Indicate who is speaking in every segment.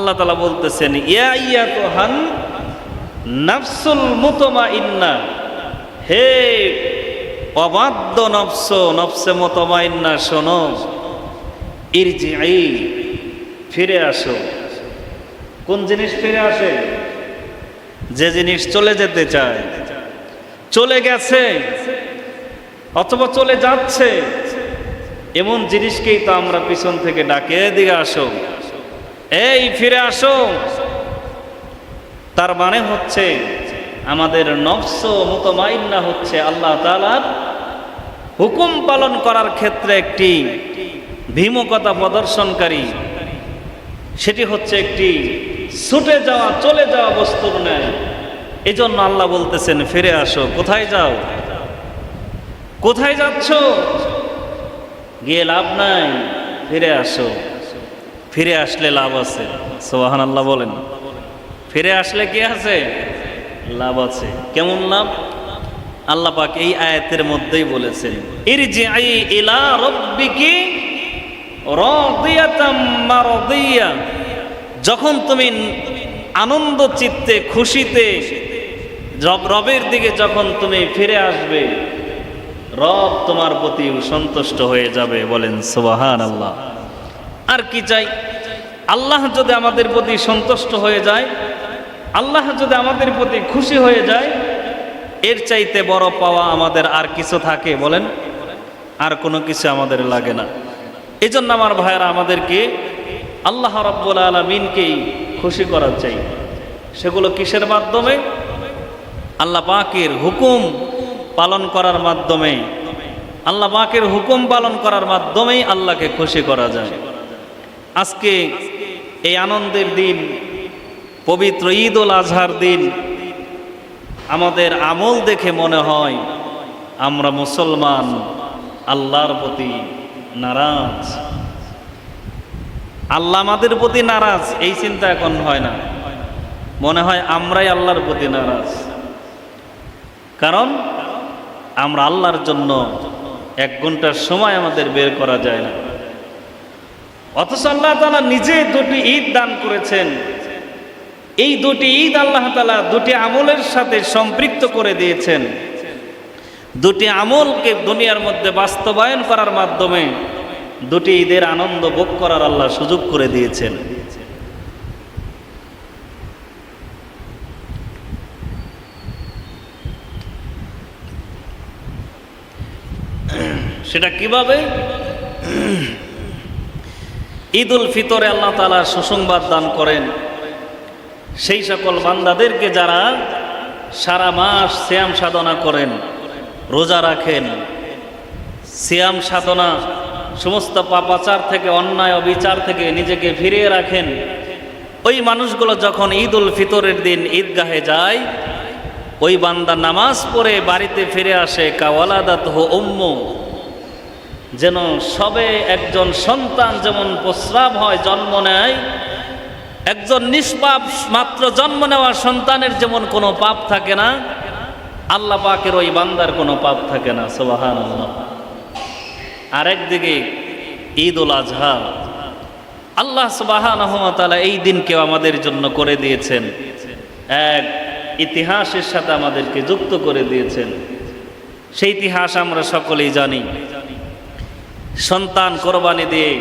Speaker 1: আল্লাহ তালা বলতেছেন, ইয়া ইয়া তো হান নাফসুল মুতমা ইন্না হে অবাধ্য নফস, নফসে মতমা ইন্না শোনো ইরজি ফিরে আসো। কোন জিনিস ফিরে আসে? যে জিনিস চলে যেতে চায়। চলে গেছে, অথবা চলে যাচ্ছে, এমন জিনিসকেই তো আমরা পিছন থেকে ডাকে দিকে আসো। এই, ফিরে আসো। তার মানে হচ্ছে আমাদের নফস মুতমাইন্না হচ্ছে আল্লাহ তালার হুকুম পালন করার ক্ষেত্রে একটি ভীমকতা প্রদর্শনকারী। সেটি হচ্ছে একটি ছুটে যাওয়া, চলে যাওয়া বস্তুর এই জন্য আল্লাহ বলতেছেন, ফিরে আসো। কোথায় যাও? কোথায় যাচ্ছ? গিয়ে লাভ নাই। ফিরে আসো। ফিরে আসলে লাভ আছে। সোহান আল্লাহ বলেন। ফিরে আসলে কি আছে? লাভ আছে। কেমন লাভ? আল্লাহ পাক এই আয়াতের মধ্যেই বলেছেন ইরজিআই ইলা রাব্বিকি যখন তুমি আনন্দ চিত্তে, খুশিতে, রব রবের দিকে যখন তুমি ফিরে আসবে, রব তোমার প্রতি সন্তুষ্ট হয়ে যাবে বলেন সুবাহান আল্লাহ আর কি চাই? আল্লাহ যদি আমাদের প্রতি সন্তুষ্ট হয়ে যায়, আল্লাহ যদি আমাদের প্রতি খুশি হয়ে যায়, এর চাইতে বড় পাওয়া আমাদের আর কিছু থাকে বলেন? আর কোনো কিছু আমাদের লাগে না। এই জন্য আমার ভাইয়েরা, আমাদেরকে আল্লাহ রব্বুল আলমিনকেই খুশি করা চাই। সেগুলো কিসের মাধ্যমে? আল্লাহ পাকের হুকুম পালন করার মাধ্যমে। আল্লাহ পাকের হুকুম পালন করার মাধ্যমেই আল্লাহকে খুশি করা যায়। আজকে এই আনন্দের দিন, পবিত্র ঈদ উল আজহার দিন, আমাদের আমল দেখে মনে হয় আমরা মুসলমান, আল্লাহর প্রতি নারাজ। আল্লাহ আমাদের প্রতি নারাজ, এই চিন্তা এখন হয় না। মনে হয় আমরাই আল্লাহর প্রতি নারাজ। কারণ আমরা আল্লাহর জন্য এক ঘণ্টার সময় আমাদের বের করা যায় না। অথচ আল্লাহ তালা নিজে দুটি ঈদ দান করেছেন। এই দুটি ঈদ আল্লাহ তালা দুটি আমলের সাথে সম্পৃক্ত করে দিয়েছেন। দুটি আমলকে দুনিয়ার মধ্যে বাস্তবায়ন করার মাধ্যমে দুটি ঈদের আনন্দ ভোগ করার আল্লাহ সুযোগ করে দিয়েছেন। সেটা কীভাবে? ঈদ উল ফিতরে আল্লাহ তালা সুসংবাদ দান করেন। সেই সকল বান্দাদেরকে যারা সারা মাস শ্যাম সাধনা করেন, রোজা রাখেন শ্যাম সাধনা, সমস্ত পাপাচার থেকে, অন্যায়, অবিচার থেকে নিজেকে ফিরিয়ে রাখেন, ওই মানুষগুলো যখন ঈদ উল ফিতরের দিন ঈদগাহে যায়, ওই বান্দা নামাজ পড়ে বাড়িতে ফিরে আসে কাওয়ালাদাত হো উম্ম যেন সবে একজন সন্তান যেমন প্রস্রাব হয়, জন্ম নেয়, একজন নিষ্পাপ মাত্র জন্ম নেওয়া সন্তানের যেমন কোনো পাপ থাকে না, আল্লাহ পাকের ওই বান্দার কোনো পাপ থাকে না সোবাহান আরেকদিকে ঈদ উল আজহা। আল্লাহ সুবাহান এই দিনকেও আমাদের জন্য করে দিয়েছেন। এক ইতিহাসের সাথে আমাদেরকে যুক্ত করে দিয়েছেন। সেই ইতিহাস আমরা সকলেই জানি। সন্তান কোরবানি দিয়ে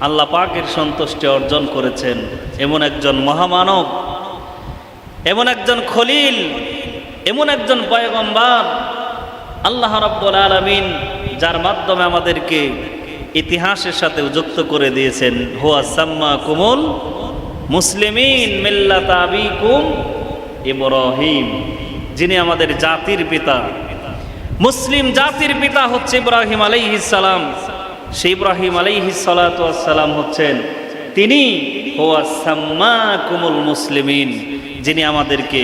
Speaker 1: আল্লাহ পাকের সন্তুষ্টি অর্জন করেছেন। এমন একজন মহামানব, এমন একজন খলিল, এমন একজন পয়গম্বার আল্লাহ রব্বুল আলমিন যার মাধ্যমে আমাদেরকে ইতিহাসের সাথে যুক্ত করে দিয়েছেন। হুয়া সাম্মা কুমুল মুসলিমিন মিল্লাত আবিকুম ইব্রাহিম, যিনি আমাদের জাতির পিতা। মুসলিম জাতির পিতা হচ্ছে ইব্রাহিম আলাইহিসালাম সেই ইব্রাহিম আলাইহিসালাম হচ্ছেন তিনি কুমুল মুসলিমিন, যিনি আমাদেরকে,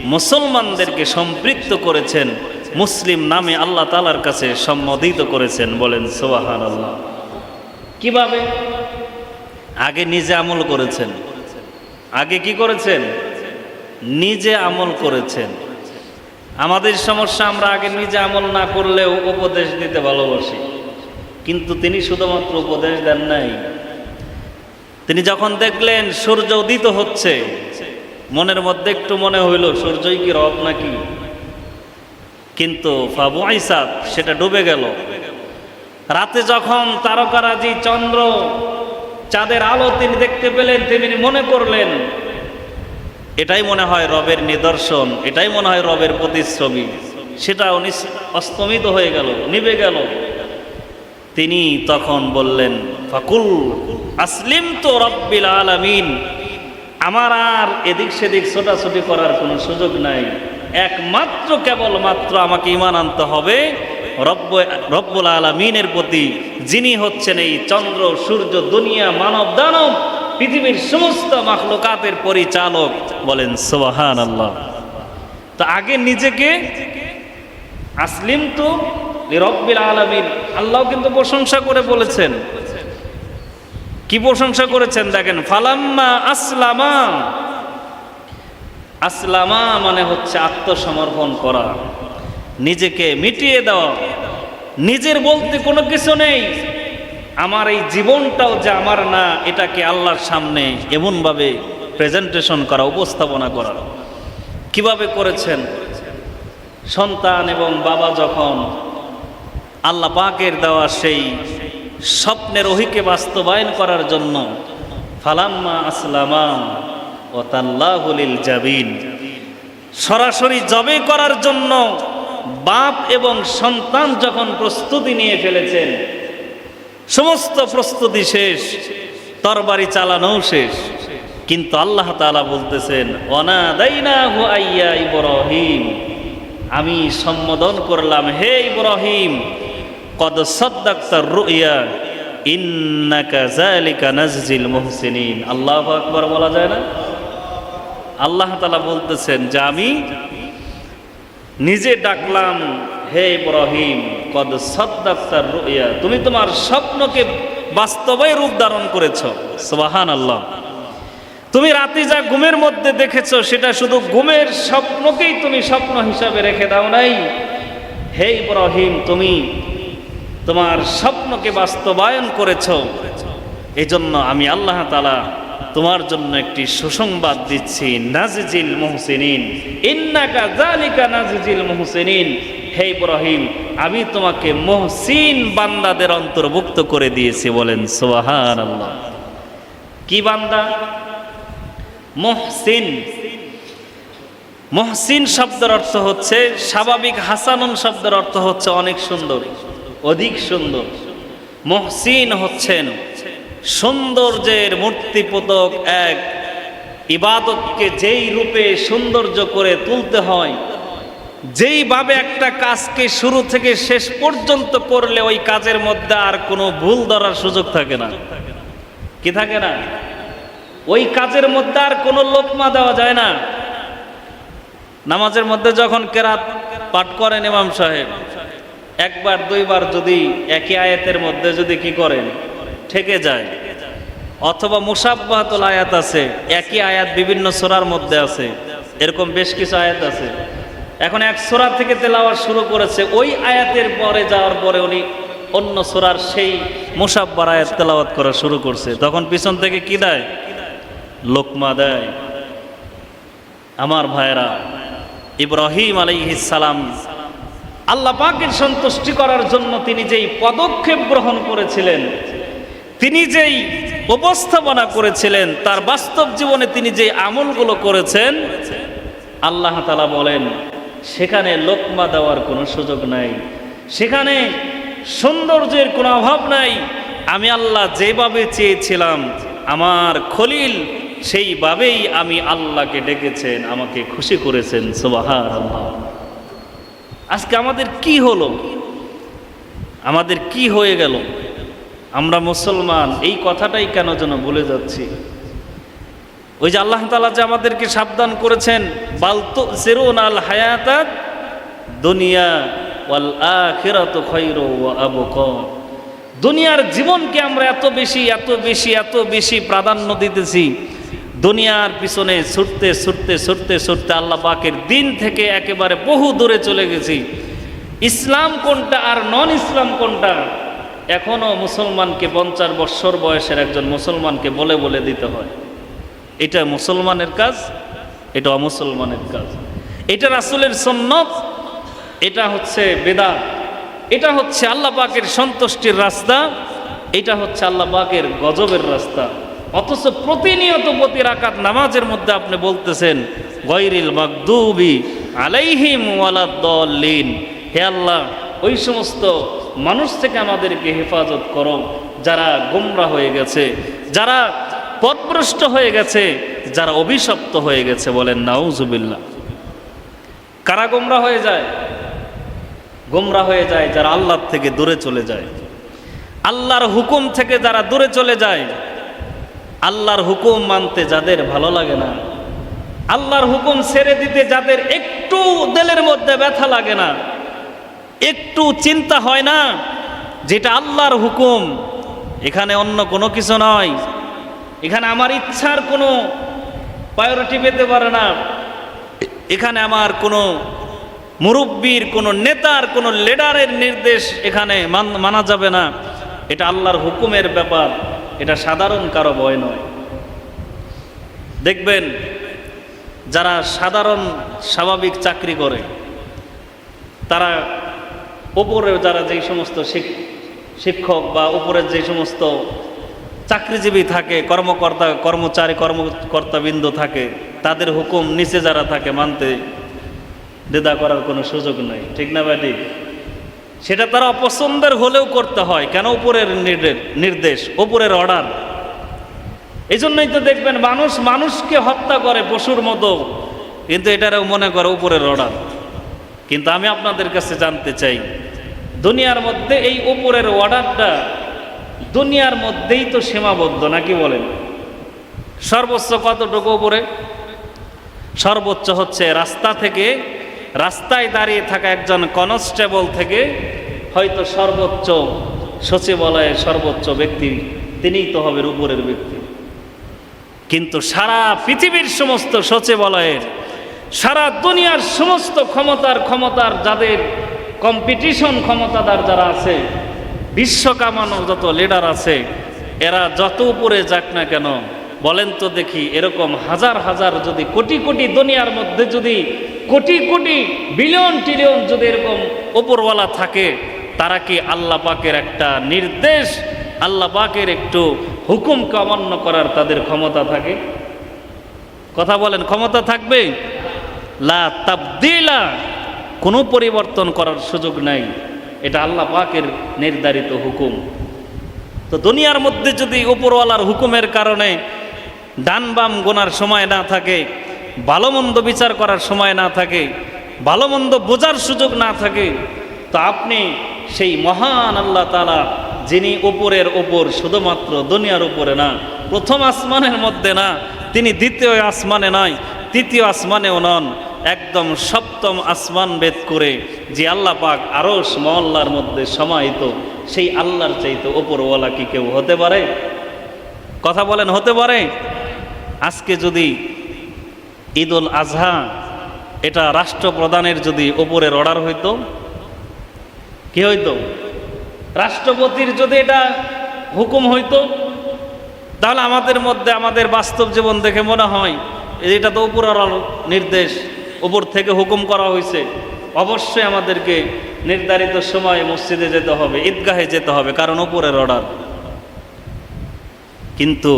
Speaker 1: মুসলমানদেরকে সম্পৃক্ত করেছেন, মুসলিম নামে আল্লাহ তালার কাছে সম্বোধিত করেছেন বলেন সোহান আল্লাহ কীভাবে? আগে নিজে আমল করেছেন। আগে কি করেছেন? নিজে আমল করেছেন। আমাদের সমস্যা আমরা আগে নিজে আমল না করলেও উপদেশ দিতে ভালোবাসি। কিন্তু তিনি শুধুমাত্র উপদেশ দেন নাই। তিনি যখন দেখলেন সূর্য উদিত হচ্ছে, মনের মধ্যে একটু মনে হইল, সূর্যই কি রব নাকি? কিন্তু ফাবু আইসাদ সেটা ডুবে গেল। রাতে যখন তারকারাজি চন্দ্র চাঁদের আলো তিনি দেখতে পেলেন, তিনি মনে করলেন এটাই মনে হয় রবের নিদর্শন, এটাই মনে হয় রবের প্রতিচ্ছবি। সেটা অস্তমিত হয়ে গেল, নিভে গেল। তিনি তখন বললেন, ফাকুল আসলিম তো রব্বিল আলামিন। আমার আর এদিক সেদিক ছোটাছুটি করার কোনো সুযোগ নাই। একমাত্র, কেবলমাত্র আমাকে ইমান আনতে হবে রব্ব, রব্বুল আলমিনের প্রতি, যিনি হচ্ছেন এই চন্দ্র, সূর্য, দুনিয়া, মানব, দানব, পৃথিবীর সমস্ত মাখলুকাতের পরিচালক। বলেন সোহান আল্লাহ তো আগে নিজেকে আসলিম তো রব্বিল আলমিন। আল্লাহ কিন্তু প্রশংসা করে বলেছেন। কি প্রশংসা করেছেন দেখেন, ফালাম্মা আসলামা। আসলামা মানে হচ্ছে আত্মসমর্পণ করা, নিজেকে মিটিয়ে দেওয়া। নিজের বলতে কোনো কিছু নেই। আমার এই জীবনটাও যে আমার না এটাকে আল্লাহর সামনে? এমনভাবে প্রেজেন্টেশন করা, উপস্থাপনা করা। কীভাবে করেছেন? সন্তান এবং বাবা যখন আল্লাহ পাকের দেওয়া সেই স্বপ্নের অহিকে বাস্তবায়ন করার জন্য ফালাম্মা আসলামা ও তাল্লাহুলিল জাবিন, সরাসরি জবে করার জন্য বাপ এবং সন্তান যখন প্রস্তুতি নিয়ে ফেলেছেন, সমস্ত প্রস্তুতি শেষ, তরবারি চালানোও শেষ। কিন্তু আল্লাহ তাআলা বলতেছেন অনাদাইনা হু আইয়া ইব্রাহিম। আমি সম্বোধন করলাম, হে ইব্রাহিম, কদ সদ্দাক্তার রুইয়া ইন্নাকা যালিকা নাজজিল মুহসিনিন। আল্লাহু আকবার বলা যায় না? আল্লাহ তাআলা বলতেছেন যে আমি নিজে ডাকলাম, হে ইব্রাহিম, কদ সদ্দাক্তার রুইয়া তুমি তোমার স্বপ্নকে বাস্তবে রূপ ধারণ করেছ। সুবহান আল্লাহ তুমি রাতে যা ঘুমের মধ্যে দেখেছ, সেটা শুধু ঘুমের স্বপ্নকেই তুমি স্বপ্ন হিসাবে রেখে দাও নাই। হে ইব্রাহিম, তুমি তোমার স্বপ্নকে বাস্তবায়ন করেছ। এই জন্য আমি আল্লাহ তালা তোমার জন্য একটি সুসংবাদ দিচ্ছি, নাজিজিল মুহসিনিন। ইন্নাকা জালিকা নাজিজিল মুহসিনিন। হে ইব্রাহিম, আমি তোমাকে মহসিন বান্দাদের অন্তর্ভুক্ত করে দিয়েছি বলেন সোহান আল্লাহ কি বান্দা? মহসিন। মহসিন শব্দের অর্থ হচ্ছে, স্বাভাবিক হাসানুন শব্দের অর্থ হচ্ছে অনেক সুন্দর, অধিক সুন্দর। মহসিন হচ্ছেন সৌন্দর্যের মূর্তিপতক এক। ইবাদতকে যেই রূপে সৌন্দর্য করে তুলতে হয়, যেইভাবে একটা কাজকে শুরু থেকে শেষ পর্যন্ত করলে ওই কাজের মধ্যে আর কোনো ভুল ধরার সুযোগ থাকে না। কি থাকে না? ওই কাজের মধ্যে আর কোনো লোকমা দেওয়া যায় না। নামাজের মধ্যে যখন কেরাত পাঠ করেন ইমাম সাহেব, একবার দুইবার যদি একই আয়াতের মধ্যে যদি কি করেন, ঠেকে যায়। অথবা মুসাব্বাহাতুল আয়াত আছে, একই আয়াত বিভিন্ন সোরার মধ্যে আছে, এরকম বেশ কিছু আয়াত আছে। এখন এক সোরা থেকে তেলাওয়াত শুরু করেছে, ওই আয়াতের পরে যাওয়ার পরে উনি অন্য সোরার সেই মুসাব্বার আয়াত তেলাওয়াত করা শুরু করছে। তখন পিছন থেকে কি দেয়? লোকমা দেয়। আমার ভাইরা ইব্রাহিম সালাম আল্লাহ পাকের সন্তুষ্টি করার জন্য তিনি যেই পদক্ষেপ গ্রহণ করেছিলেন, তিনি যেই উপস্থাপনা করেছিলেন, তার বাস্তব জীবনে তিনি যে আমলগুলো করেছেন, আল্লাহ তালা বলেন, সেখানে লোকমা দেওয়ার কোনো সুযোগ নাই, সেখানে সৌন্দর্যের কোনো অভাব নাই। আমি আল্লাহ যেভাবে চেয়েছিলাম, আমার খলিল সেইভাবেই আমি আল্লাহকে ডেকেছেন, আমাকে খুশি করেছেন সুবাহার আল্লাহ আজকে আমাদের কি হলো? আমাদের কি হয়ে গেল? আমরা মুসলমান, এই কথাটাই কেন যেন ভুলে যাচ্ছি? ওই যে আল্লাহ তালা যে আমাদেরকে সাবধান করেছেন বালতো সেরুন আল হায়াতাত দুনিয়া ওয়াল আখিরাত খৈর আবক দুনিয়ার জীবনকে আমরা এত বেশি এত বেশি এত বেশি প্রাধান্য দিতেছি দুনিয়ার পিছনে ছুটতে ছুটতে ছুটতে ছুটতে আল্লাহ পাকের দিন থেকে একেবারে বহু দূরে চলে গেছি। ইসলাম কোনটা আর নন ইসলাম কোনটা? এখনও মুসলমানকে পঞ্চাশ বৎসর বয়সের একজন মুসলমানকে বলে বলে দিতে হয়। এটা মুসলমানের কাজ, এটা অমুসলমানের কাজ। এটা রাসুলের সন্ন্যত এটা হচ্ছে বেদা এটা হচ্ছে আল্লাহ পাকের সন্তুষ্টির রাস্তা, এটা হচ্ছে আল্লাহ পাকের গজবের রাস্তা। অথচ প্রতিনিয়ত প্রতি রাকাত নামাজের মধ্যে আপনি বলতেছেন গৈরিল মাকদুবি আলাইহিম ওয়ালাদ্দলিন হে আল্লাহ, ওই সমস্ত মানুষ থেকে আমাদেরকে হেফাজত করো, যারা গোমরা হয়ে গেছে, যারা পথভ্রষ্ট হয়ে গেছে, যারা অভিশপ্ত হয়ে গেছে বলেন, নাউজুবিল্লাহ। কারা গোমরা হয়ে যায়? গোমরা হয়ে যায় যারা আল্লাহর থেকে দূরে চলে যায়। আল্লাহর হুকুম থেকে যারা দূরে চলে যায় আল্লাহর হুকুম মানতে যাদের ভালো লাগে না, আল্লাহর হুকুম ছেড়ে দিতে যাদের একটু দেলের মধ্যে ব্যথা লাগে না, একটু চিন্তা হয় না, যেটা আল্লাহর হুকুম, এখানে অন্য কোনো কিছু নয়। এখানে আমার ইচ্ছার কোনো প্রায়োরিটি পেতে পারে না। এখানে আমার কোনো মুরব্বীর, কোনো নেতার, কোনো লিডারের নির্দেশ এখানে মান- যাবে না। এটা আল্লাহর হুকুমের ব্যাপার। এটা সাধারণ কারও ভয় নয়। দেখবেন, যারা সাধারণ স্বাভাবিক চাকরি করে, তারা ওপরে যারা যেই সমস্ত শিক- শিক্ষক বা উপরের যে সমস্ত চাকরিজীবী থাকে, কর্মকর্তা, কর্মচারী, কর্মকর্তাবৃন্দ থাকে, তাদের হুকুম নিচে যারা থাকে মানতে দ্বিধা করার কোনো সুযোগ নেই। ঠিক না ব্যাটি সেটা তারা অপছন্দের হলেও করতে হয়। কেন উপরের নির্দে- নির্দেশ? উপরের অর্ডার এই জন্যই তো দেখবেন মানুষ মানুষকে হত্যা করে পশুর মতো। কিন্তু এটারও মনে করে উপরের অর্ডার কিন্তু আমি আপনাদের কাছে জানতে চাই, দুনিয়ার মধ্যে এই উপরের অর্ডারটা দুনিয়ার মধ্যেই তো সীমাবদ্ধ, নাকি বলেন? সর্বোচ্চ কতটুকু উপরে? সর্বোচ্চ হচ্ছে রাস্তা থেকে রাস্তায় দাঁড়িয়ে থাকা একজন কনস্টেবল থেকে হয়তো সর্বোচ্চ সচিবালয়ের সর্বোচ্চ ব্যক্তি, তিনিই তো হবেন উপরের ব্যক্তি। কিন্তু সারা পৃথিবীর সমস্ত সচিবালয়ের, সারা দুনিয়ার সমস্ত ক্ষমতার ক্ষমতার যাদের কম্পিটিশন ক্ষমতাদার যারা আছে বিশ্ব কামানো যত লিডার আছে, এরা যত উপরে যাক না কেন বলেন তো দেখি, এরকম হাজার হাজার যদি কোটি কোটি দুনিয়ার মধ্যে যদি কোটি কোটি বিলিয়ন ট্রিলিয়ন যদি এরকম ওপরওয়ালা থাকে, তারা কি আল্লাহ পাকের একটা নির্দেশ, আল্লাহ পাকের একটু হুকুমকে অমান্য করার তাদের ক্ষমতা থাকে? কথা বলেন, ক্ষমতা থাকবে? লা তাবদিলা, কোনো পরিবর্তন করার সুযোগ নাই। এটা আল্লাহ পাকের নির্ধারিত হুকুম। তো দুনিয়ার মধ্যে যদি উপরওয়ালার হুকুমের কারণে ডান বাম গোনার সময় না থাকে ভালো মন্দ বিচার করার সময় না থাকে ভালো মন্দ বোঝার সুযোগ না থাকে, তো আপনি সেই মহান আল্লাহ তালা যিনি ওপরের ওপর শুধুমাত্র দুনিয়ার উপরে না, প্রথম আসমানের মধ্যে না, তিনি দ্বিতীয় আসমানে নয় তৃতীয় আসমানেও নন, একদম সপ্তম আসমান ভেদ করে যে আল্লাহ পাক আরও মহল্লার মধ্যে সমাহিত, সেই আল্লাহর চাইতে ওপরওয়ালা কি কেউ হতে পারে? কথা বলেন হতে পারে? আজকে যদি ঈদ উল আজহা এটা রাষ্ট্রপ্রধানের যদি ওপরের অর্ডার হইতো, কি হইতো? রাষ্ট্রপতির যদি এটা হুকুম হইতো, তাহলে আমাদের মধ্যে আমাদের বাস্তব জীবন দেখে মনে হয় এটা তো উপরের নির্দেশ, উপর থেকে হুকুম করা হয়েছে অবশ্যই আমাদেরকে নির্ধারিত সময়ে মসজিদে যেতে হবে, ঈদগাহে যেতে হবে, কারণ উপরের অর্ডার। কিন্তু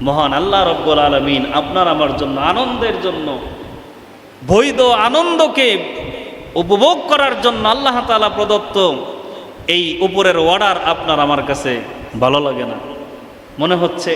Speaker 1: মহান আল্লাহ রব্বুল আলমিন আপনার আমার জন্য, আনন্দের জন্য, বৈধ আনন্দকে উপভোগ করার জন্য আল্লাহ তালা প্রদত্ত এই উপরের অর্ডার আপনার আমার কাছে ভালো লাগে না। মনে হচ্ছে